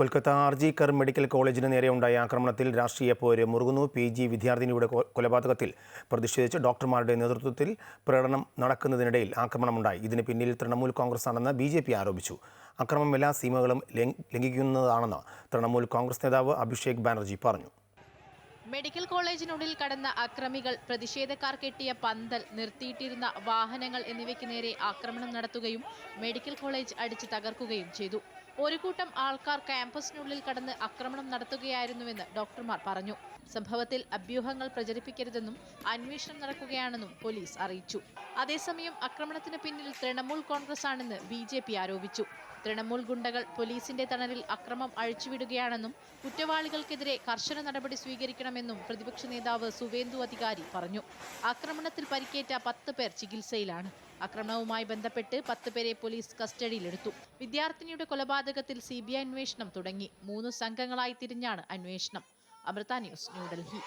Kolkata R G Kar medical കോളേജിന് നേരെയുണ്ടായ ആക്രമണത്തിൽ രാഷ്ട്രീയ പോര് മുറുകുന്നു. പി ജി വിദ്യാർത്ഥിനിയുടെ കൊലപാതകത്തിൽ പ്രതിഷേധിച്ച് ഡോക്ടർമാരുടെ നേതൃത്വത്തിൽ പ്രകടനം നടക്കുന്നതിനിടയിൽ ആക്രമണമുണ്ടായി. ഇതിന് പിന്നിൽ തൃണമൂൽ കോൺഗ്രസ് ആണെന്ന് ബി ജെ പി ആരോപിച്ചു. അക്രമം എല്ലാ സീമകളും ലംഘിക്കുന്നതാണെന്ന് തൃണമൂൽ കോൺഗ്രസ് നേതാവ് അഭിഷേക് ബാനർജി പറഞ്ഞു. മെഡിക്കൽ കോളേജിനുള്ളിൽ കടന്ന അക്രമികൾ പ്രതിഷേധക്കാർ കെട്ടിയ പന്തൽ നിർത്തിയിട്ടിരുന്ന വാഹനങ്ങൾ എന്നിവയ്ക്ക് നേരെ ആക്രമണം നടത്തുകയും മെഡിക്കൽ കോളേജ് അടിച്ച് തകർക്കുകയും ചെയ്തു. ഒരു കൂട്ടം ആൾക്കാർ ക്യാമ്പസിനുള്ളിൽ കടന്ന് ആക്രമണം നടത്തുകയായിരുന്നുവെന്ന് ഡോക്ടർമാർ പറഞ്ഞു. സംഭവത്തിൽ അഭ്യൂഹങ്ങൾ പ്രചരിപ്പിക്കരുതെന്നും അന്വേഷണം നടക്കുകയാണെന്നും പോലീസ് അറിയിച്ചു. അതേസമയം ആക്രമണത്തിന് പിന്നിൽ തൃണമൂൽ കോൺഗ്രസ് ആണെന്ന് ബി ജെ പി ആരോപിച്ചു. തൃണമൂൽ ഗുണ്ടകൾ പോലീസിന്റെ തണലിൽ അക്രമം അഴിച്ചുവിടുകയാണെന്നും കുറ്റവാളികൾക്കെതിരെ കർശന നടപടി സ്വീകരിക്കണമെന്നും പ്രതിപക്ഷ നേതാവ് സുവേന്ദു അധികാരി പറഞ്ഞു. ആക്രമണത്തിൽ പരിക്കേറ്റ പത്ത് പേർ ചികിത്സയിലാണ്. ആക്രമണവുമായി ബന്ധപ്പെട്ട് പത്ത് പേരെ പോലീസ് കസ്റ്റഡിയിലെടുത്തു. വിദ്യാർത്ഥിനിയുടെ കൊലപാതകത്തിൽ സി അന്വേഷണം തുടങ്ങി. മൂന്ന് സംഘങ്ങളായി തിരിഞ്ഞാണ് അന്വേഷണം. അമൃത ന്യൂസ് ന്യൂഡൽഹി.